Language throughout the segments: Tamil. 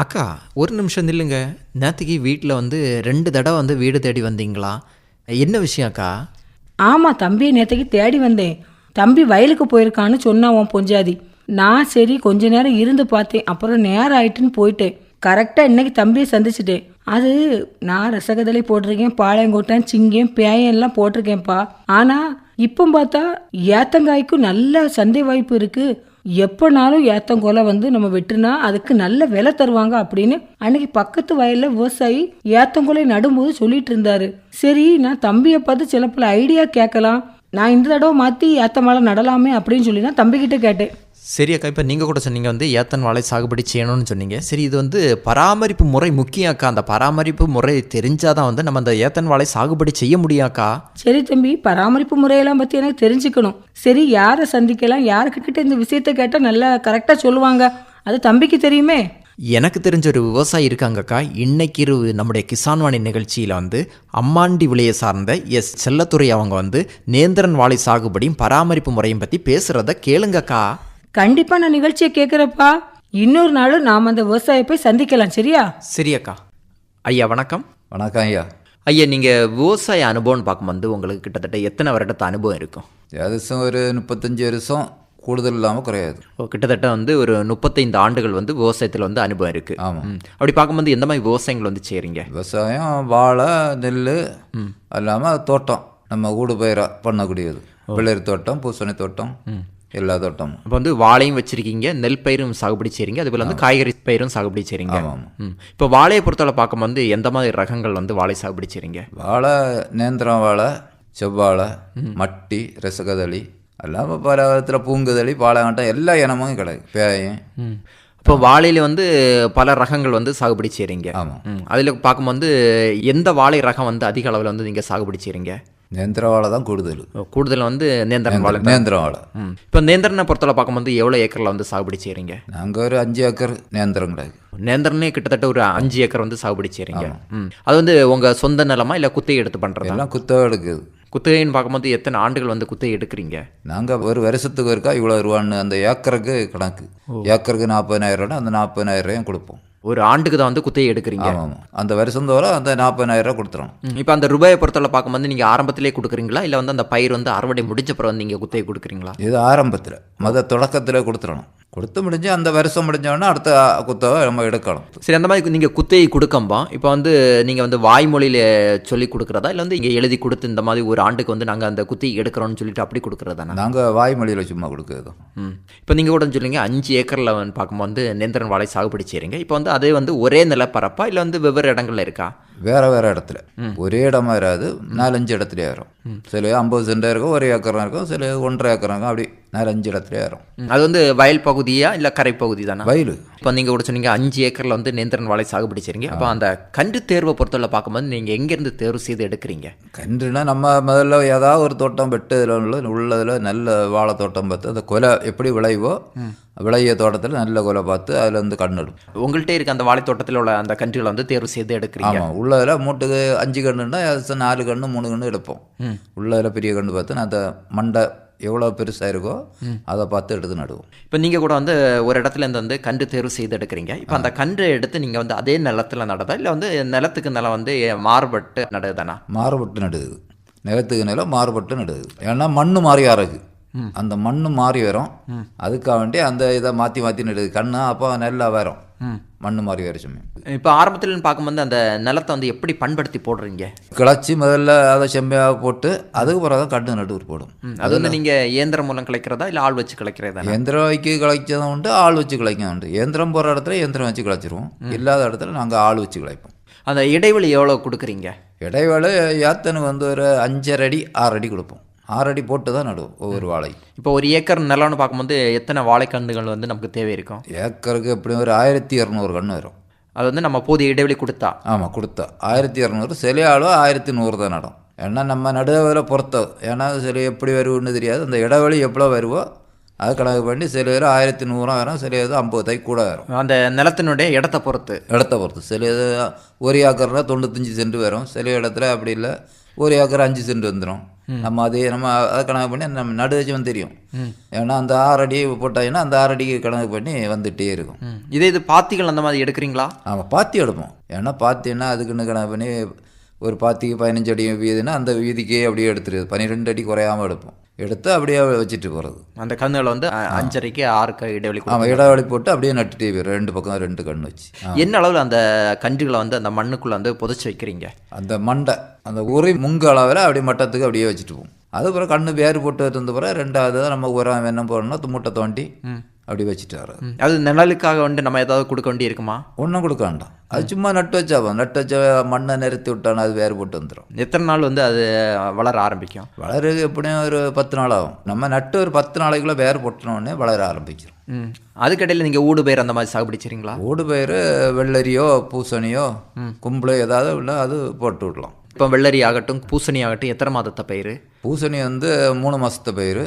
அக்கா ஒரு நிமிஷம் நில்லுங்க. நேற்றுக்கு வீட்டில் வந்து ரெண்டு தடவை வந்து வீடு தேடி வந்தீங்களா? என்ன விஷயம் அக்கா? ஆமாம் தம்பியை நேற்றுக்கு தேடி வந்தேன். தம்பி வயலுக்கு போயிருக்கான்னு சொன்னான் உன் பொஞ்சாதி. நான் சரி கொஞ்ச நேரம் இருந்து பார்த்தேன். அப்புறம் நேரம் ஆயிட்டுன்னு போயிட்டேன். கரெக்டாக இன்னைக்கு தம்பியை சந்திச்சிட்டேன். அது நான் ரசகதலை போட்டிருக்கேன் பாளையங்கோட்டன் சிங்கம் பேயம் எல்லாம் போட்டிருக்கேன்ப்பா. ஆனால் இப்போ பார்த்தா ஏத்தங்காய்க்கும் நல்ல சந்தை வாய்ப்பு இருக்குது எப்போனாலும் ஏத்தங்கொலை வந்து நம்ம வெட்டுனா அதுக்கு நல்ல விலை தருவாங்க அப்படின்னு அன்னைக்கு பக்கத்து வயல்ல விவசாயி ஏத்தங்கொலை நடும்போது சொல்லிட்டு இருந்தாரு. சரி நான் தம்பியை பார்த்து சில பல ஐடியா கேட்கலாம். நான் இந்த தடவை மாற்றி ஏத்த மழை நடலாமே அப்படின்னு சொல்லி நான் தம்பிக்கிட்ட கேட்டேன். சரி அக்கா இப்போ நீங்கள் கூட சொன்னீங்க வந்து ஏத்தன் வாழை சாகுபடி செய்யணும்னு சொன்னீங்க. சரி இது வந்து பராமரிப்பு முறை முக்கியம் அக்கா அந்த பராமரிப்பு முறை தெரிஞ்சாதான் வந்து நம்ம அந்த ஏத்தன் வாழை சாகுபடி செய்ய முடியும் அக்கா சரி தம்பி பராமரிப்பு முறையெல்லாம் பற்றி எனக்கு தெரிஞ்சுக்கணும். சரி யாரை சந்திக்கலாம்? யாருக்கிட்ட இந்த விஷயத்த கேட்டால் நல்லா கரெக்டாக சொல்லுவாங்க. அது தம்பிக்கு தெரியுமே? எனக்கு தெரிஞ்ச ஒரு விவசாயி இருக்காங்கக்கா. இன்னைக்கு இரவு நம்முடைய கிசான் வாணி நிகழ்ச்சியில் வந்து அம்மாண்டி விலையை சார்ந்த எஸ். செல்லத்துறை அவங்க வந்து நேந்திரன் வாழை சாகுபடியும் பராமரிப்பு முறையும் பற்றி பேசுகிறத கேளுங்கக்கா. கண்டிப்பாக நான் நிகழ்ச்சியை கேட்குறப்பா இன்னொரு நாள் நாம் அந்த விவசாயியை போய் சந்திக்கலாம் சரியா? சரி அக்கா ஐயா வணக்கம். வணக்கம் ஐயா. ஐயா நீங்கள் விவசாய அனுபவம்னு பார்க்கும்போது உங்களுக்கு கிட்டத்தட்ட எத்தனை வருடத்து அனுபவம் இருக்கும்? ஏதாச்சும் ஒரு முப்பத்தஞ்சு வருஷம். கூடுதல் இல்லாமல் குறையாது. ஓ, கிட்டத்தட்ட வந்து ஒரு முப்பத்தைந்து ஆண்டுகள் வந்து விவசாயத்தில் வந்து அனுபவம் இருக்குது ஆமாம் அப்படி பார்க்கும்போது எந்த மாதிரி விவசாயங்கள் வந்து செய்கிறீங்க விவசாயம் வாழை நெல் இல்லாமல் தோட்டம். நம்ம ஊடு பயிராக பண்ணக்கூடியது. பிள்ளைர் தோட்டம் பூசணி தோட்டம். எல்லா தோட்டமும். இப்போ வந்து வாழையும் வச்சிருக்கீங்க நெல் பயிரும் சாகுபடி செய்கிறீங்க அதுபோல் வந்து காய்கறி பயிரும் சாகுபடி செய்கிறீங்க ஆமாம், இப்போ வாழையை பொறுத்தவரை பார்க்கும்போது எந்த மாதிரி ரகங்கள் வந்து வாழை சாகுபடி செய்கிறீங்க வாழை நேந்திரம் வாழை செவ்வாழை மட்டி ரசகதளி இல்லாமல் பல விதத்தில் பூங்குதளி பாளையங்காட்டம் எல்லா இனமும் கிடைக்கும் பேயம் இப்போ வாழையில வந்து பல ரகங்கள் வந்து சாகுபடி செய்கிறீங்க ஆமாம் ம். அதில் பார்க்கும்போது எந்த வாழை ரகம் வந்து அதிக அளவில் வந்து நீங்கள் சாகுபடி செய்கிறீங்க நேந்திர வாழை தான் கூடுதல். கூடுதல் வந்து நேந்திரன் வாழை தான். நேந்திரம் வாழை ம். இப்போ நேந்திரனை பொறுத்தவரை பார்க்கும்போது எவ்வளோ ஏக்கரில் வந்து சாகுபடி செய்கிறீங்க நாங்கள் ஒரு அஞ்சு ஏக்கர் நேந்திரம் கிடையாது நேந்திரனே கிட்டத்தட்ட ஒரு அஞ்சு ஏக்கர் வந்து சாகுபடி செய்கிறீங்க அது வந்து உங்கள் சொந்த நிலமா இல்லை குத்தகை எடுத்து பண்ணுறதா எல்லாம் குத்தகை எடுக்குது. குத்தகைன்னு பார்க்கும்போது எத்தனை ஆண்டுகள் வந்து குத்தகை எடுக்கிறீங்க? நாங்கள் ஒரு வருஷத்துக்கு இருக்கா இவ்வளோ ரூபான்னு அந்த ஏக்கருக்கு கணக்கு. ஏக்கருக்கு நாற்பதினாயிரம் ரூபா அந்த நாற்பதினாயிரம் ரூபாயும் கொடுப்போம். ஒரு ஆண்டுக்கு தான் வந்து குத்தகை எடுக்கிறீங்க. ஆமாம் அந்த வருஷம் தோறும் அந்த நாற்பதினாயிரம் ரூபா கொடுத்துறோம் இப்போ அந்த ரூபாயை பொறுத்தவரை பார்க்கும்போது நீங்கள் ஆரம்பத்திலே கொடுக்குறீங்களா? இல்லை வந்து அந்த பயிர் வந்து அறுவடை முடிஞ்ச வந்து நீங்கள் குத்தகை கொடுக்குறீங்களா? இது ஆரம்பத்தில். மொத தொடக்கத்தில் கொடுத்துடணும் கொடுத்து முடிஞ்சு அந்த வருஷம் முடிஞ்சோடனே அடுத்த குத்தகை நம்ம எடுக்கணும். சரி அந்த மாதிரி நீங்கள் குத்தகை கொடுக்கம்பா. இப்போ வந்து நீங்கள் வந்து வாய்மொழியில் சொல்லி கொடுக்குறதா? இல்லை வந்து இங்கே எழுதி கொடுத்து இந்த மாதிரி ஒரு ஆண்டுக்கு வந்து நாங்கள் அந்த குத்தகை எடுக்கிறோம்னு சொல்லிட்டு அப்படி கொடுக்குறதாண்ணா நாங்கள் வாய்மொழியில் சும்மா கொடுக்குறது. ம். இப்போ நீங்கள் கூட சொல்லுங்க அஞ்சு ஏக்கரில் வந்து பார்க்கும்போது நேந்திரன் வாழை சாகுபடி செய்கிறீங்க இப்போ வந்து அதே வந்து ஒரே நிலப்பரப்பா? இல்லை வந்து வெவ்வேறு இடங்கள்ல இருக்கா? வேற வேற இடத்துல. ஒரே இடமா இராது நாலஞ்சு இடத்துலயே ஏறும் சில ஐம்பது சென்டாக இருக்கும் ஒரு ஏக்கரம் இருக்கும் சில ஒன்றரை ஏக்கரம் இருக்கும் அப்படி நாலஞ்சு இடத்துல ஏறும் ம், அது வந்து வயல் பகுதியா இல்லை கரை பகுதி தானே? வயலு. இப்போ நீங்கள் கூட சொன்னீங்க அஞ்சு ஏக்கரில் வந்து நேந்திரன் வாழை சாகுபடி செய்றீங்க அப்போ அந்த கன்று தேர்வை பொறுத்தவரை பார்க்கும்போது நீங்கள் எங்கேருந்து தேர்வு செய்து எடுக்கிறீங்க? கன்றுனா நம்ம முதல்ல ஏதாவது ஒரு தோட்டம் வெட்டு இதில் உள்ள உள்ளதில் நல்ல வாழை தோட்டம் பார்த்து அந்த கொலை எப்படி விளைவோ விளைய தோட்டத்தில் நல்ல கொலை பார்த்து அதில் வந்து கண்ணிடும் உங்கள்கிட்ட இருக்க அந்த வாழை தோட்டத்தில் உள்ள அந்த கன்றுகளை வந்து தேர்வு செய்து எடுக்கிறீங்க. ஆமாம் உள்ளதில் மூட்டுக்கு அஞ்சு அது நாலு கன்று மூணு கன்று எடுப்போம். உள்ளதில் பெரிய கன்று பார்த்து நான் அந்த மண்டை எவ்வளோ பெருசாக இருக்கோ அதை பார்த்து எடுத்து நடுவோம். இப்போ நீங்கள் கூட வந்து ஒரு இடத்துல இருந்து வந்து கன்று தேர்வு செய்து எடுக்கிறீங்க. இப்போ அந்த கன்று எடுத்து நீங்கள் வந்து அதே நிலத்தில் நடதா? இல்லை வந்து நிலத்துக்கு நிலம் வந்து மாறுபட்டு நடுதானா மாறுபட்டு நடுது நிலத்துக்கு நிலம் மாறுபட்டு நடுது ஏன்னா மண்ணு மாறி ஆறுது அந்த மண்ணு மாறி வரும். அதுக்காக வேண்டி அந்த இதை மாற்றி மாற்றி நடுது கண்ணு அப்போ நல்லா வரும். மண்ணு மாறி வர சமயம் இப்போ ஆரம்பத்தில் பார்க்கும்போது அந்த நிலத்தை வந்து எப்படி பண்படுத்தி போடுறீங்க? கிளச்சி முதல்ல அதை செம்மையாக போட்டு அதுக்கு பிறகு தான் கண்ணு நடுவர் போடும். அது வந்து நீங்கள் இயந்திரம் மூலம் கிளைக்கிறதா இல்லை ஆள் வச்சு கிளைக்கிறதா எந்திரம் வைக்க கிளைச்சதும் உண்டு ஆள் வச்சு கிளைக்க உண்டு. எந்திரம் போகிற இடத்துல எந்திரம் வச்சு கிளைச்சிருவோம். இல்லாத இடத்துல நாங்கள் ஆள் வச்சு கிளைப்போம். அந்த இடைவெளி எவ்வளோ கொடுக்குறீங்க? இடைவேளை யாத்தனுக்கு வந்து ஒரு அஞ்சரை அடி ஆறு அடி கொடுப்போம். ஆறு அடி போட்டு தான் நடுவோம் ஒவ்வொரு வாழை. இப்போ ஒரு ஏக்கர் நிலம்னு பார்க்கும்போது எத்தனை வாழைக்கன்றுகள் வந்து நமக்கு தேவை இருக்கும்? ஏக்கருக்கு எப்படியும் ஒரு ஆயிரத்தி இரநூறு கன்று வரும். அது வந்து நம்ம போதிய இடைவெளி கொடுத்தா? ஆமாம் கொடுத்தா. ஆயிரத்தி இரநூறு சில ஆளும் ஆயிரத்தி நூறு தான் நடும். ஏன்னா நம்ம நடுவில் பொறுத்தது. ஏன்னா சில எப்படி வருவோன்னு தெரியாது. அந்த இடைவெளி எவ்வளோ வருவோ அது கணக்கு பண்ணி சில பேர் ஆயிரத்தி நூறும் வரும் சில இது ஐம்பது தை கூட வரும். அந்த நிலத்தினுடைய இடத்தை பொறுத்து. இடத்த பொறுத்து. சில இது ஒரு ஏக்கர்னா தொண்ணூத்தஞ்சு சென்ட் வரும். சில இடத்துல அப்படி இல்லை. ஒரு ஏக்கர் அஞ்சு சென்ட் வந்துடும் நம்ம அதே நம்ம அதை கணக்கு பண்ணி நம்ம நடு வச்சு தெரியும். ஏன்னா அந்த ஆறு அடி போட்டாங்கன்னா அந்த ஆறு அடிக்கு கணக்கு பண்ணி வந்துகிட்டே இருக்கும். இதே இது பாத்திகள் அந்த மாதிரி எடுக்கிறீங்களா? ஆமாம் பாத்தி எடுப்போம். ஏன்னா பாத்தின்னா அதுக்குன்னு கணக்கு பண்ணி ஒரு பாத்திக்கு பதினஞ்சு அடி வீதினா அந்த வீதிக்கே அப்படியே எடுத்துருது. பன்னிரெண்டு அடி குறையாம எடுப்போம். எடுத்து அப்படியே வச்சுட்டு போகிறது அந்த கன்றுகளை வந்து அஞ்சரைக்கு ஆறுக்கு இடைவெளி ஆமாம் இடைவெளி போட்டு அப்படியே நட்டுட்டே போயிடும் ரெண்டு பக்கம் ரெண்டு கண்ணு வச்சு. என்ன அளவில் அந்த கன்றுகளை வந்து அந்த மண்ணுக்குள்ள வந்து புதைச்சி வைக்கிறீங்க? அந்த மண்டை அந்த உரி முங்கு அளவில் அப்படியே மட்டத்துக்கு அப்படியே வச்சுட்டு போவோம். அதுக்கப்புறம் கண்ணு வேறு போட்டு இருந்த பிறகு ரெண்டாவது நம்ம உரம் என்ன போடணும்னா மூட்டை தோண்டி. அப்படி வச்சுட்டு வர்றது ம். அது நிழலுக்காக வந்து நம்ம ஏதாவது கொடுக்க வேண்டி இருக்குமா ஒன்றும் கொடுக்க வேண்டாம். அது சும்மா நட்டு வச்சா போதும். நட்டு வச்ச மண்ணை நிறுத்தி விட்டானா அது வேறு போட்டு வந்துடும் எத்தனை நாள் வந்து அது வளர ஆரம்பிக்கும்? வளர எப்படியும் ஒரு பத்து நாள் ஆகும். நம்ம நட்டு ஒரு பத்து நாளைக்குள்ளே வேறு போட்டோன்னே வளர ஆரம்பிச்சிடும் அதுக்கடையில் நீங்கள் ஊடு பயிர் அந்த மாதிரி சாகுபடி செய்றீங்களா? ஓடு பயிர் வெள்ளரியோ பூசணியோ கும்பளோ ஏதாவது உள்ள அது போட்டு விடலாம். இப்போ வெள்ளரி ஆகட்டும் பூசணி ஆகட்டும் எத்தனை மாதத்தை பயிர்? பூசணி வந்து மூணு மாதத்து பயிர்.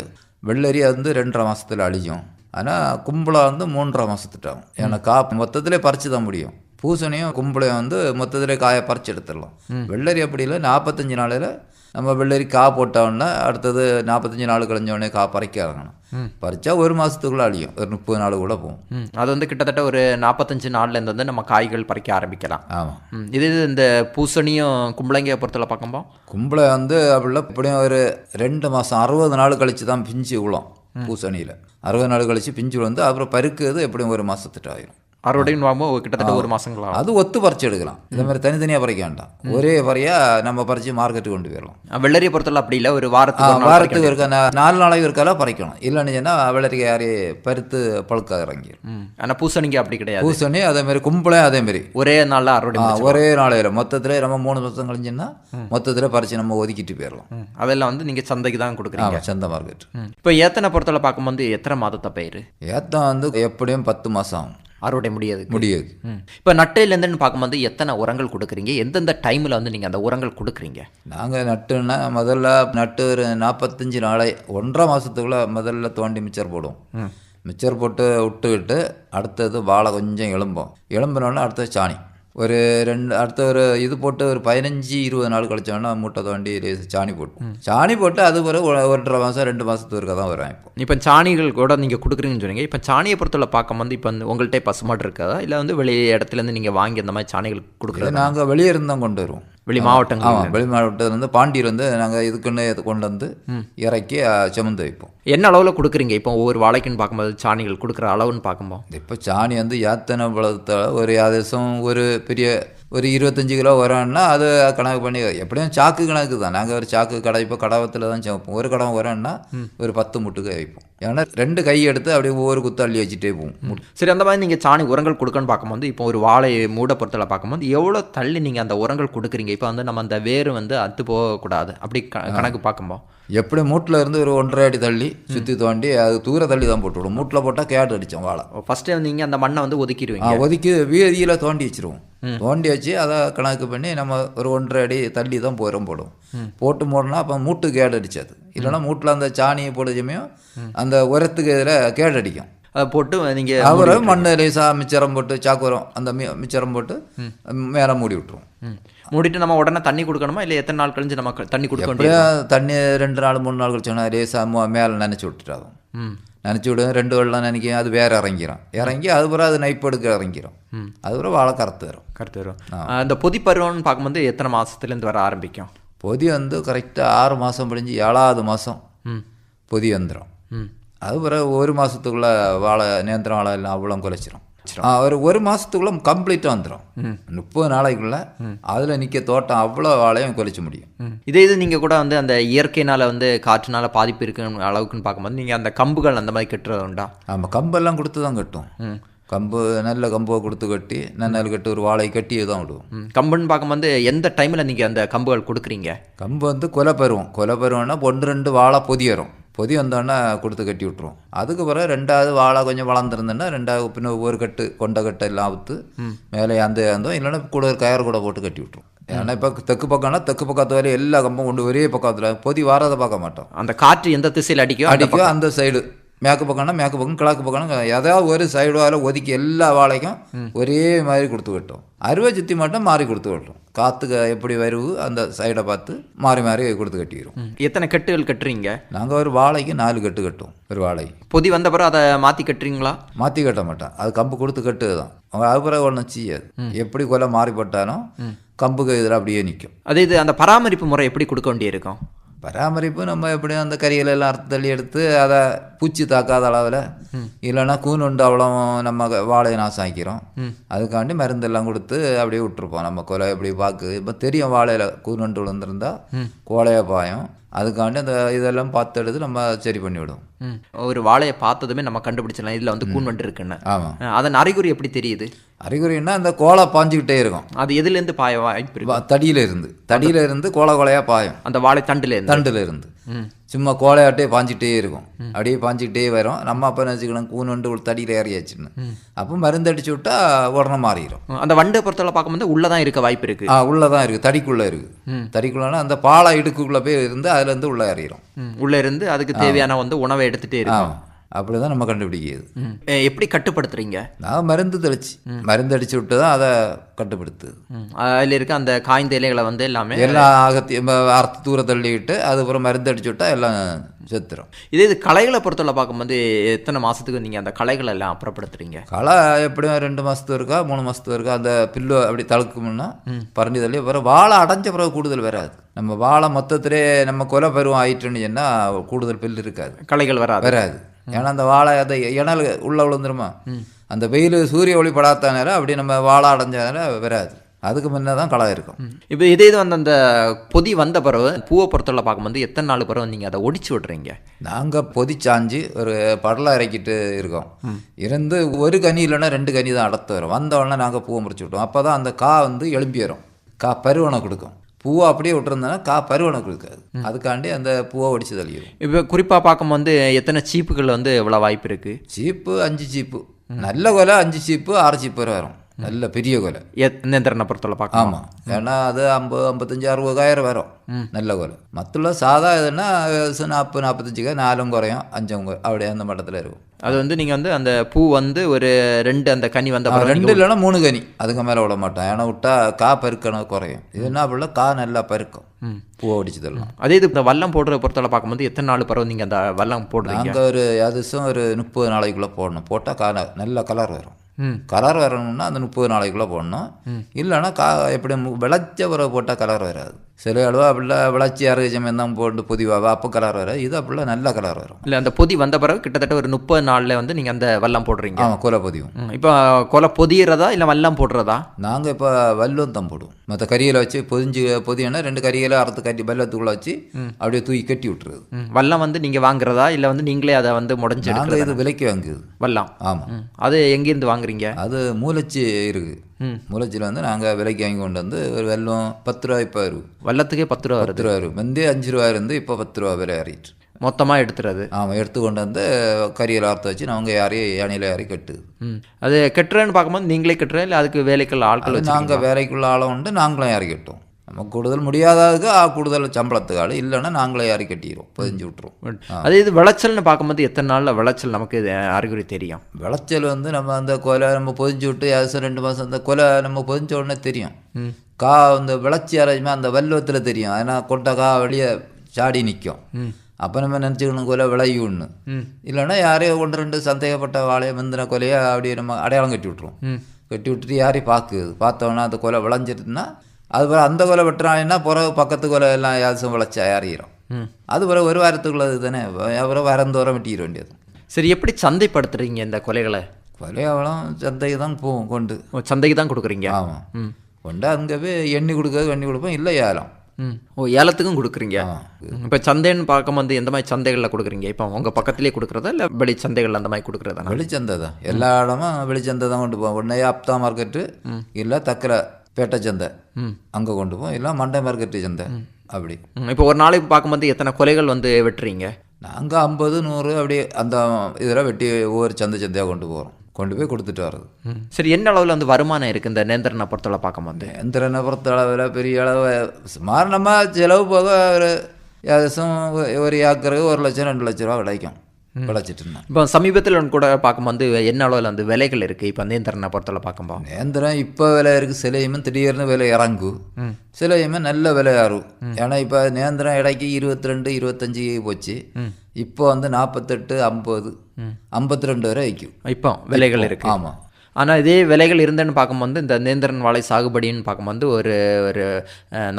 வெள்ளரி வந்து ரெண்டரை மாதத்தில் அழியும். ஆனால் கும்பலாக வந்து மூன்றரை மாதத்துட்டாகும் ஏன்னா காப்பு மொத்தத்திலே பறிச்சு தான் முடியும். பூசணியும் கும்பளையும் வந்து மொத்தத்திலே காயை பறிச்சு எடுத்துடலாம். வெள்ளரி அப்படி இல்லை நாற்பத்தஞ்சு நாளில் நம்ம வெள்ளரி கா போட்டோன்னா அடுத்தது நாற்பத்தஞ்சு நாள் கழிஞ்ச உடனே கா பறிக்க இறங்கணும் பறிச்சா ஒரு மாதத்துக்குள்ளே அழியும். ஒரு முப்பது நாள் கூட போகும். அது வந்து கிட்டத்தட்ட ஒரு நாற்பத்தஞ்சு நாள்லேருந்து வந்து நம்ம காய்கள் பறிக்க ஆரம்பிக்கலாம். ஆமாம் இது இந்த பூசணியும் கும்பளங்கியை பொறுத்தவரை பார்க்கும்போது கும்பளை வந்து அப்படிலாம் எப்படியும் ஒரு ரெண்டு மாதம் அறுபது நாள் கழிச்சு தான் பிஞ்சு விழும் பூசணியில். அறுபது நாள் கழிச்சு பிஞ்சு விழுந்து அப்புறம் பருக்குது எப்படியும் ஒரு மாதத்துட்டு ஆயிரும். அறுவடைன்னு வாங்கும்போது கிட்டத்தட்ட ஒரு மாதங்களா அது ஒத்து பறிச்சு எடுக்கலாம். இந்த மாதிரி தனித்தனியாக பறிக்க வேண்டாம். ஒரே பறியா நம்ம பறித்து மார்க்கெட்டுக்கு கொண்டு போயிடலாம். வெள்ளரியை பொறுத்தவரை அப்படி இல்லை. ஒரு வாரத்துக்கு வாரத்துக்கு இருக்க நாலு நாளைக்கு இருக்காலாம் பறிக்கணும். இல்லைன்னு சொன்னால் வெள்ளரிக்கை யாரையே பருத்து பழுக்க இறங்கிடும். ம். ஆனால் பூசணிக்கு அப்படி கிடையாது. பூசணி அதே மாதிரி கும்பளையும் அதே மாதிரி. ஒரே நாளில் அறுவடை. ஒரே நாளையில். மொத்தத்தில் நம்ம மூணு மாதம் கழிஞ்சுன்னா மொத்தத்தில் பறித்து நம்ம ஒதுக்கிட்டு போயிடலாம். அதெல்லாம் வந்து நீங்கள் சந்தைக்கு தான் கொடுக்குறீங்க. சந்தை மார்க்கெட் இப்போ ஏத்தனை பொறுத்தவரை பார்க்கும்போது எத்தனை மாதத்தை பயிர்? ஏத்தம் வந்து எப்படியும் பத்து மாதம் ஆகும். அறுவடை முடியாது. முடியாது. இப்போ நட்டையிலேருந்துன்னு பார்க்கும்போது எத்தனை உரங்கள் கொடுக்குறீங்க? எந்தெந்த டைமில் வந்து நீங்கள் அந்த உரங்கள் கொடுக்குறீங்க? நாங்கள் நட்டுன்னா முதல்ல நட்டு ஒரு நாற்பத்தஞ்சு நாளை ஒன்றரை மாதத்துக்குள்ளே முதல்ல தோண்டி மிச்சர் போடுவோம். மிச்சர் போட்டு விட்டுக்கிட்டு அடுத்தது வாழை கொஞ்சம் எலும்போம். எலும்பினோடனே அடுத்தது சாணி. ஒரு ரெண்டு அடுத்த ஒரு இது போட்டு ஒரு பதினஞ்சு இருபது நாள் கழிச்சோன்னா மூட்டை தோண்டி சாணி போட்டு. சாணி போட்டு அது பிறகு ஒரு ஒன்றரை மாதம் ரெண்டு மாதத்துக்கு இருக்க தான் வரும் இப்போ. இப்போ சாணிகள் கூட நீங்கள் கொடுக்குறீங்கன்னு சொன்னீங்க. இப்போ சாணியை பொறுத்தவரை பார்க்கும்போது இப்போ வந்து உங்கள்கிட்ட பசுமாடு இருக்காதா இல்லை வந்து வெளி இடத்துலேருந்து நீங்கள் வாங்கி அந்த மாதிரி சாணிகள் கொடுக்குறது? நாங்கள் வெளியே இருந்து தான் கொண்டு வருவோம். வெளி மாவட்டங்கள் ஆமாம் வெளி மாவட்டத்துலேருந்து பாண்டியிலேருந்து நாங்கள் இதுக்குன்னு இது கொண்டு வந்து இறக்கி சுமந்து வைப்போம். என்ன அளவில் கொடுக்குறீங்க? இப்போ ஒவ்வொரு வாழைக்குன்னு பார்க்கும்போது சாணிகள் கொடுக்குற அளவுன்னு பார்க்கும்போது. இப்போ சாணி வந்து யாத்தனை பழத்தை ஒரு யாதேசம் ஒரு பெரிய ஒரு இருபத்தஞ்சு கிலோ வரோன்னா அது கணக்கு பண்ணி எப்படியும் சாக்கு கணக்கு தான். நாங்கள் ஒரு சாக்கு கடை இப்போ கடவத்தில் தான் சமைப்போம். ஒரு கடவை வரோன்னா ஒரு பத்து முட்டுக்கு வைப்போம். ஏன்னா ரெண்டு கை எடுத்து அப்படியே ஒவ்வொரு குத்து அள்ளி வச்சுட்டே போவோம். சரி அந்த மாதிரி நீங்கள் சாணி உரங்கள் கொடுக்கணும்னு பார்க்கும்போது இப்போ ஒரு வாழை மூட பொறுத்தல பார்க்கும்போது எவ்வளோ தள்ளி நீங்கள் அந்த உரங்கள் கொடுக்குறீங்க? இப்போ வந்து நம்ம அந்த வேர் வந்து அத்து போகக்கூடாது. அப்படி கணக்கு பார்க்கும்போது. எப்படி மூட்டில் இருந்து ஒரு ஒன்றரை அடி தள்ளி சுற்றி தோண்டி அது தூர தள்ளி தான் போட்டு விடும். மூட்டில் போட்டால் கேட்டு அடித்தோம் வாழை. ஃபஸ்ட்டு நீங்கள் அந்த மண்ணை வந்து ஒதுக்கிடுவீங்க. ஒதுக்கி வீதியில் தோண்டி வச்சிருவோம். தோண்டி வச்சு அதை கணக்கு பண்ணி நம்ம ஒரு ஒன்றரை அடி தள்ளி தான் போயிடும் போடுவோம் போட்டு போடனா அப்போ மூட்டு கேடு அடிச்சது இல்லைன்னா மூட்டில் அந்த சாணியை போட சமயம் அந்த உரத்துக்கு இதில் கேடு அடிக்கும். அதை போட்டு நீங்கள் அப்புறம் மண் லேசாக மிச்சரம் போட்டு சாக்குரம் அந்த மி மிச்சரம் போட்டு மேலே மூடி விட்டுருவோம். மூடிட்டு நம்ம உடனே தண்ணி கொடுக்கணுமா? இல்லை எத்தனை நாள் கழிஞ்சு நம்ம தண்ணி கொடுக்க வேண்டியது எப்படியும் தண்ணி ரெண்டு நாள் மூணு நாள் கழிச்சோன்னா லேசாக மேலே நினச்சி விட்டுட்டாகும் நினச்சி விடுவேன் ரெண்டு வெள்ளம் நினைக்கும் அது வேற இறங்கிரும். இறங்கி அது பிறகு அது நைப்பு எடுக்க இறங்கிரும். அது பிறகு வாழை கருத்து வரும். கருத்து வரும். அந்த பொதி பருவம்னு பார்க்கும்போது எத்தனை மாதத்துலேருந்து வர ஆரம்பிக்கும்? பொதி வந்து கரெக்டாக ஆறு மாதம் முடிஞ்சு ஏழாவது மாதம் பொதி வந்துடும் அது பிறகு ஒரு மாதத்துக்குள்ளே வாழை நேந்திரம் வாழை எல்லாம் அவ்வளோ குலைச்சிரும் ஒரு ஒரு மாதத்துக்குள்ளே கம்ப்ளீட்டாக வந்துடும் முப்பது நாளைக்குள்ள அதில் நிற்க தோட்டம் அவ்வளோ வாழையும் குலைச்ச முடியும். இதே இது நீங்கள் கூட வந்து அந்த இயற்கையினால வந்து காற்றுனால பாதிப்பு இருக்குன்னு அளவுக்குன்னு பார்க்கும்போது நீங்கள் அந்த கம்புகள் அந்த மாதிரி கட்டுறது உண்டா? ஆமாம் கம்பெல்லாம் கொடுத்து தான் கட்டும். கம்பு நல்ல கம்பை கொடுத்து கட்டி நன்னல் கட்டி ஒரு வாழை கட்டி தான் விடுவோம். கம்புன்னு பார்க்கும்போது எந்த டைமில் நீங்கள் அந்த கம்புகள் கொடுக்குறீங்க? கம்பு வந்து கொலை பருவம். கொலை பருவம்னா ஒன்று ரெண்டு வாழை பொதி வரும் பொதி வந்தோடனே கொடுத்து கட்டி விட்ருவோம் அதுக்கு பிறகு ரெண்டாவது வாழை கொஞ்சம் வளர்ந்துருந்தேன்னா ரெண்டாவது பின்ன ஒரு கட்டு கொண்ட கட்டை எல்லாம் அவுத்து மேலே அந்த இருந்தோம் இல்லைன்னா கூட ஒரு கயர் கூட போட்டு கட்டி விட்ருவோம் ஏன்னா இப்போ தெற்கு பக்கம்னா தெற்கு பக்கத்து வரை எல்லா கம்பும் கொண்டு ஒரே பக்கத்தில் பொதி வாரதை பார்க்க மாட்டோம். அந்த காற்று எந்த திசையில் அடிக்கோ அந்த அடிக்கும் அந்த சைடு மேற்கு பக்கம்னா மேற்கு பக்கம் கிழக்கு பக்கம்னா ஏதாவது ஒரு சைடு அதில் ஒதுக்கி எல்லா வாழைக்கும் ஒரே மாதிரி கொடுத்து விட்டோம். அறுவை சுத்தி மட்டும் மாறி கொடுத்து விட்டோம். காற்றுக்கு எப்படி வருவு அந்த சைடை பார்த்து மாறி மாறி கொடுத்து கட்டிடுவோம். எத்தனை கட்டுகள் கட்டுறீங்க? நாங்கள் ஒரு வாழைக்கு நாலு கட்டு கட்டுவோம் ஒரு வாழைக்கு பொதி வந்த பிறகு அதை மாற்றி கட்டுறீங்களா? மாற்றி கட்ட மாட்டோம். அது கம்பு கொடுத்து கட்டுது தான். அவங்க அது பிறகு ஒன்றும் செய்யாது. எப்படி கொலை மாறிப்பட்டாலும் கம்புக்கு இதில் அப்படியே நிற்கும் அதே இது அந்த பராமரிப்பு முறை எப்படி கொடுக்க வேண்டியிருக்கும்? பராமரிப்பு நம்ம எப்படியும் அந்த கறிகளை எல்லாம் அறுத்து தள்ளி எடுத்து அதை பூச்சி தாக்காத அளவில் இல்லைன்னா கூன் உண்டு அவ்வளோ நம்ம வாழையை நாசம் ஆக்கிறோம் அதுக்காண்டி மருந்தெல்லாம் கொடுத்து அப்படியே விட்டுருப்போம். நம்ம கொலை எப்படி பார்க்கு இப்போ தெரியும் வாழையில் கூன் உண்டு விழுந்திருந்தா கோழையை பாயும். அதுக்காண்டி அந்த இதெல்லாம் பார்த்து எடுத்து நம்ம சரி பண்ணி விடுவோம் ம். ஒரு வாழையை பார்த்ததுமே நம்ம கண்டுபிடிச்சிடலாம். இதில் வந்து கூன் வண்டு இருக்குன்னு. ஆமாம். அதன் அறிகுறி எப்படி தெரியுது? அறிகுறின்னா அந்த கோலை பாஞ்சுக்கிட்டே இருக்கும். அது எதுலேருந்து பாய வாய்ப்பு தடியில இருந்து தடியில இருந்து கோலை கோலையாக பாயும். அந்த வாழை தண்டுலேருந்து. தண்டுல இருந்து சும்மா கோலையாட்டே பாஞ்சிட்டே இருக்கும். அப்படியே பாஞ்சிக்கிட்டே வரும். நம்ம அப்போ நினச்சிக்கணும் கூன் வந்து ஒரு தடியில் ஏறியாச்சுன்னு அப்போ மருந்து அடிச்சு விட்டா உடனே மாறிடும் அந்த வண்டை பொறுத்தவரை பார்க்கும்போது உள்ளே தான் இருக்க வாய்ப்பு இருக்கு. ஆ உள்ளே தான் இருக்குது தடிக்குள்ளே இருக்குது தடிக்குள்ளனா அந்த பாலை இடுக்குள்ளே போய் இருந்து அதுலேருந்து உள்ளே ஏறிடும். உள்ளே இருந்து அதுக்கு தேவையான வந்து உணவை எடுத்துகிட்டே இருக்கும். அப்படி தான் நம்ம. அஹ், எப்படி கட்டுப்படுத்துறீங்க? நான் மருந்து தெளிச்சு மருந்து அடிச்சு விட்டு தான் அதை கட்டுப்படுத்துது. அதில் இருக்க அந்த காய்ந்த இலைகளை வந்து எல்லாமே எல்லாம் அகத்தி அறுத்து தூர தள்ளிவிட்டு அதுக்கப்புறம் மருந்து அடிச்சு விட்டா எல்லாம் செத்துரும். இதே இது களைகளை பொறுத்தவரை பார்க்கும்போது எத்தனை மாதத்துக்கு நீங்கள் அந்த களைகளை எல்லாம் அப்புறப்படுத்துறீங்க? களை எப்படியும் ரெண்டு மாதத்து இருக்கா மூணு மாதத்து இருக்கா அந்த பில்லு அப்படி தழுக்கும்னா பறந்து தள்ளி அப்புறம் வாழை அடைஞ்ச பிறகு கூடுதல் வராது. நம்ம வாழை மொத்தத்திலே நம்ம கொலை பருவம் ஆயிட்டுன்னு சொன்னால் கூடுதல் பில்லு இருக்காது. களைகள் வராது. வராது. ஏன்னா அந்த வாழை அந்த இணல் உள்ள விழுந்துருமா? அந்த வெயில் சூரிய ஒளி படாத நேரம் அப்படி நம்ம வாழை அடைஞ்ச நேரம் வராது. அதுக்கு முன்னே தான் களை இருக்கும். இப்போ இதே இது வந்து அந்த பொதி வந்த பிறகு பூவை பொறுத்தவரை பார்க்கும்போது எத்தனை நாள் பிறகு நீங்கள் அதை ஒடிச்சு விடுறீங்க? நாங்கள் பொதிச்சாஞ்சு ஒரு படலை இறக்கிட்டு இருக்கோம். இருந்து ஒரு கனி இல்லைன்னா ரெண்டு கனி தான் அடத்து வரும். வந்த உடனே நாங்கள் பூவை முறிச்சு விட்டோம். அப்போ தான் அந்த கா வந்து எழும்பி வரும் கா பருவனை கொடுக்கும். பூவை அப்படியே விட்டுருந்தோன்னா கா பருவனை கொடுக்காது. அதுக்காண்டி அந்த பூவை ஒடிச்சு தள்ளிடும் இப்போ குறிப்பாக பார்க்கும்போது எத்தனை சீப்புகள் வந்து இவ்வளோ வாய்ப்பு இருக்குது சீப்பு அஞ்சு சீப்பு. நல்ல கொலை அஞ்சு சீப்பு ஆறு சீப்பு வரை வரும். நல்ல பெரிய கொலை. நேந்திரனை பொறுத்தவரை பார்க்கலாம் ஆமாம் ஏன்னா அது ஐம்பது ஐம்பத்தஞ்சு அறுபதாயிரம் வரும். நல்ல கொலை. மற்றுள்ள சாதா இதுன்னா நாற்பது நாற்பத்தஞ்சுக்கு நாலும் குறையும் அஞ்சும் அப்படியே அந்த மட்டத்தில் இருக்கும். அது வந்து நீங்கள் வந்து அந்த பூ வந்து ஒரு ரெண்டு அந்த கனி வந்த ரெண்டு இல்லைன்னா மூணு கனி. அதுக்கு மேலே விட மாட்டோம். ஏன்னா விட்டா கா பருக்கணும் குறையும். இது என்ன அப்படின்னா கா நல்லா பருக்கும். பூவை ஒடிச்சு தள்ளலாம் அதே இது இந்த வல்லம் போடுற பொறுத்தவரை பார்க்கும்போது எத்தனை நாள் பிறகு நீங்கள் அந்த வல்லம் போடுறீங்க? நாங்கள் ஒரு அதிசம் ஒரு முப்பது நாளைக்குள்ளே போடணும். போட்டால் கா நல்ல கலர் வரும். கலர் வரணும்னா அந்த முப்பது நாளைக்குள்ளே போடணும். இல்லைன்னா கா எப்படி விளைச்ச பிறகு போட்டால் கலர் வராது. சில அளவு அப்படிலாம் விளைச்சி அரைச்சம் தான் போட்டு பொதிவாக அப்போ கலர் வராது இது அப்படிலாம் நல்ல கலர் வரும் இல்லை அந்த பொதி வந்த பிறகு கிட்டத்தட்ட ஒரு முப்பது நாளில் வந்து நீங்கள் அந்த வல்லம் போடுறீங்க. ஆமாம் கொலை பொதியும். இப்போ கொலை பொதியிறதா இல்லை வல்லம் போடுறதா? நாங்கள் இப்போ வல்லம் தான் போடுவோம். மற்ற கறியில் வச்சு பொதிஞ்சு பொதியனா ரெண்டு கறிகளை அறுத்து கட்டி வெள்ளத்துக்குள்ளே வச்சு அப்படியே தூக்கி கட்டி விட்டுருது ம், வல்லம் வந்து நீங்கள் வாங்குறதா? இல்லை வந்து நீங்களே அதை வந்து முடஞ்சு நாங்கள் இது விலைக்கு வாங்குது வல்லம். ஆமாம் அது எங்கேருந்து வாங்குறீங்க? அது மூலச்சி இருக்குது மூலச்சியில் வந்து நாங்கள் விலைக்கு வாங்கி கொண்டு வந்து ஒரு வெல்லம் பத்து ரூபா இப்போ வரும். வல்லத்துக்கே பத்து ரூபா பத்து ரூபா வரும். முந்தைய அஞ்சு ரூபா இருந்து இப்போ பத்து ரூபா விலை ஏறிட்டு மொத்தமாக எடுத்துறது. ஆமாம் எடுத்து கொண்டு வந்து கறியில் அறுத்து வச்சு நாங்கள் யாரையும் யானையில் யாரி கட்டுது. அது கட்டுறேன்னு பார்க்கும்போது நீங்களே கட்டுறேன் இல்லை அதுக்கு வேலைகள் ஆட்கள் நாங்கள் வேலைக்குள்ள ஆளை உண்டு நாங்களும் யாரி கட்டுவோம் நம்ம கூடுதல் முடியாததுக்கு ஆ கூடுதல் சம்பளத்துக்கு ஆள் இல்லைன்னா நாங்களே யாரி கட்டிடுவோம் பதிஞ்சு விட்டுருவோம். அதே இது விளைச்சல்னு பார்க்கும்போது எத்தனை நாளில் விளைச்சல் நமக்கு அறிகுறி தெரியும்? விளைச்சல் வந்து நம்ம அந்த கொலை நம்ம பொதிஞ்சு விட்டு யாசம் ரெண்டு மாதம் அந்த கொலை நம்ம பொதிஞ்ச உடனே தெரியும். கா அந்த விளைச்சி அரைஞ்சுமே அந்த வெள்ளத்தில் தெரியும். ஏன்னா கொட்டை கா வெளியே சாடி நிற்கும் அப்போ நம்ம நினச்சிக்கணும் கொலை விளையும்னு. இல்லைன்னா யாரையோ ஒன்று ரெண்டு சந்தேகப்பட்ட வாழையை முந்தின கொலையை அப்படியே நம்ம அடையாளம் கட்டி விட்ருவோம் கட்டி விட்டுட்டு யாரையும் பார்க்குது பார்த்தோன்னா அந்த கொலை விளைஞ்சிருக்குன்னா அது பிறகு அந்த கொலை வெட்டுறாங்கன்னா பிறகு பக்கத்து கொலை எல்லாம் யாசும் விளைச்சா ஏறிடும் அது ஒரு ஒரு வாரத்துக்குள்ளது தானே அப்புறம் வாரந்தோறும் வெட்டிட வேண்டியது. சரி எப்படி சந்தைப்படுத்துறீங்க இந்த கொலைகளை? கொலையாவளம் சந்தைக்கு தான் போவோம் கொண்டு. சந்தைக்கு தான் கொடுக்குறீங்க? ஆமாம் கொண்டு அங்கே போய் எண்ணி கொடுக்கறது எண்ணி கொடுப்போம். இல்லை ஏலம். ம். ஓ ஏலத்துக்கும் கொடுக்குறீங்க? இப்போ சந்தைன்னு பார்க்கும்போது எந்த மாதிரி சந்தைகளில் கொடுக்குறீங்க? இப்போ உங்கள் பக்கத்துலேயே கொடுக்குறதா இல்லை வெளி சந்தைகள் அந்த மாதிரி கொடுக்குறதா? வெளிச்சந்தை தான். எல்லா இடமும் வெளிச்சந்தை தான் கொண்டு போவோம். உடனே அப்தா மார்க்கெட்டு இல்லை தக்கரை பேட்டை சந்தை. அங்கே கொண்டு போவோம். இல்லை மண்டை மார்க்கெட்டு சந்தை. அப்படி. இப்போ ஒரு நாளைக்கு பார்க்கும்போது எத்தனை கொலைகள் வந்து வெட்டுறீங்க? நாங்கள் ஐம்பது நூறு அப்படி அந்த இதில் வெட்டி ஒவ்வொரு சந்தை சந்தையாக கொண்டு போகிறோம் கொண்டு போய் கொடுத்துட்டு வர்றது. சரி என்ன அளவில் வந்து வருமானம் இருக்குது இந்த நேந்திரனை பொறுத்தவரை பார்க்கும்போது? எந்திரனை பொறுத்த அளவில் பெரிய அளவு. சுமார் நம்ம செலவு போக ஒரு ஏதாச்சும் ஒரு ஏக்கருக்கு ஒரு லட்சம் ரெண்டு லட்ச ரூபா கிடைக்கும் விளைச்சிட்டு இருந்தான். இப்போ சமீபத்தில் கூட பார்க்கும்போது என்ன அளவில் வந்து விலைகள் இருக்குது இப்போ நேந்திரனை பொறுத்தவரை பார்க்கும்போது. நேந்திரம் இப்போ விலை இருக்குது சிலையுமே திடீர்னு விலை இறங்கும் சிலையுமே நல்ல விலை ஏறும். ஏன்னா இப்போ நேந்திரம் இடைக்கு இருபத்தி ரெண்டு இருபத்தஞ்சி போச்சு. இப்போ வந்து நாற்பத்தெட்டு ஐம்பது ஐம்பத்தி ரெண்டு வரை விற்கும். இப்போ விலைகள் இருக்குது ஆமாம் ஆனால் இதே விலைகள் இருந்தேன்னு பார்க்கும்போது இந்த நேந்திரன் வாழை சாகுபடின்னு பார்க்கும்போது ஒரு ஒரு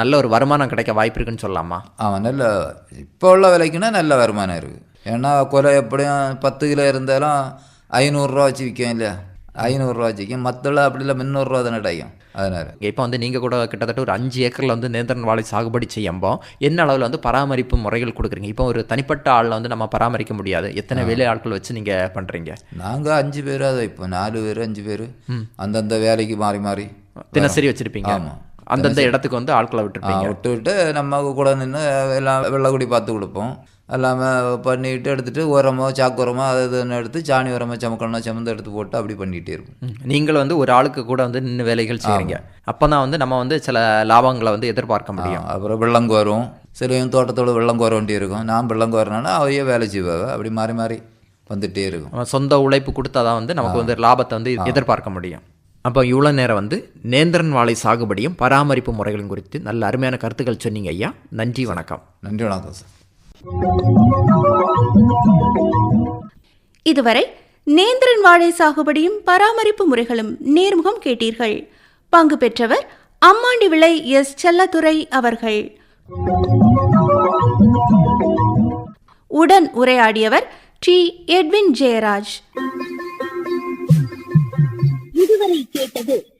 நல்ல ஒரு வருமானம் கிடைக்க வாய்ப்பு இருக்குன்னு சொல்லலாமா? ஆமாம் நல்ல இப்போ உள்ள விலைக்குன்னா நல்ல வருமானம் இருக்குது ஏன்னா கொலை எப்படியும் பத்து கிலோ இருந்தாலும் ஐநூறுரூவா வச்சு விற்கும் இல்லையா? ஐநூறுரூவா விற்கும். மற்றெல்லாம் அப்படி இல்லை முந்நூறுரூவா தானே கிடைக்கும். அதனால். இப்போ வந்து நீங்கள் கூட கிட்டத்தட்ட ஒரு அஞ்சு ஏக்கரில் வந்து நேந்திரன் வாழை சாகுபடி செய்யும்போது என்ன அளவில் வந்து பராமரிப்பு முறைகள் கொடுக்குறீங்க? இப்போ ஒரு தனிப்பட்ட ஆளில் வந்து நம்ம பராமரிக்க முடியாது. எத்தனை வேலை ஆட்கள் வச்சு நீங்கள் பண்ணுறீங்க நாங்கள் அஞ்சு பேர் அதை இப்போ. நாலு பேர் அஞ்சு பேர். அந்தந்த வேலைக்கு மாறி மாறி. தினசரி வச்சுருப்பீங்க. ஆமாம் அந்தந்த இடத்துக்கு வந்து ஆட்களை விட்டுருப்பீங்க. விட்டு விட்டு நம்ம கூட நின்று எல்லாம் வெள்ளைக்குடி பார்த்து கொடுப்போம். எல்லாமே பண்ணிட்டு எடுத்துட்டு உரமோ சாக்கு உரமோ அது இதுன்னு எடுத்து சாணி உரமோ சமக்கணும் சமந்து எடுத்து போட்டு அப்படி பண்ணிகிட்டே இருப்போம் ம். நீங்கள் வந்து ஒரு ஆளுக்கு கூட வந்து நின்று வேலைகள் செய்கிறீங்க அப்போ தான் வந்து நம்ம வந்து சில லாபங்களை வந்து எதிர்பார்க்க முடியும். அப்புறம் வெள்ளங்கு வரும் சிலையும் தோட்டத்தோட வெள்ளங்கு வர வேண்டி இருக்கும். நான் வெள்ளங்கு வரனால அவையே வேலை செய்வாங்க அப்படி மாறி மாறி வந்துட்டே இருக்கும். சொந்த உழைப்பு கொடுத்தா தான் வந்து நமக்கு வந்து லாபத்தை வந்து எதிர்பார்க்க முடியும். அப்போ இவ்வளோ நேரம் வந்து நேந்திரன் வாழை சாகுபடியும் பராமரிப்பு முறைகளும் குறித்து நல்ல அருமையான கருத்துக்கள் சொன்னீங்க ஐயா. நன்றி வணக்கம். நன்றி வணக்கம் சார். இதுவரை நேந்திரன் வாழை சாகுபடியும் பராமரிப்பு முறைகளும் நேர்முகம் கேட்டீர்கள். பங்கு பெற்றவர் அம்மாண்டி விளை எஸ். செல்லத்துறை அவர்கள். உடன் உரையாடியவர் டி. எட்வின் ஜெயராஜ். இதுவரை கேட்டது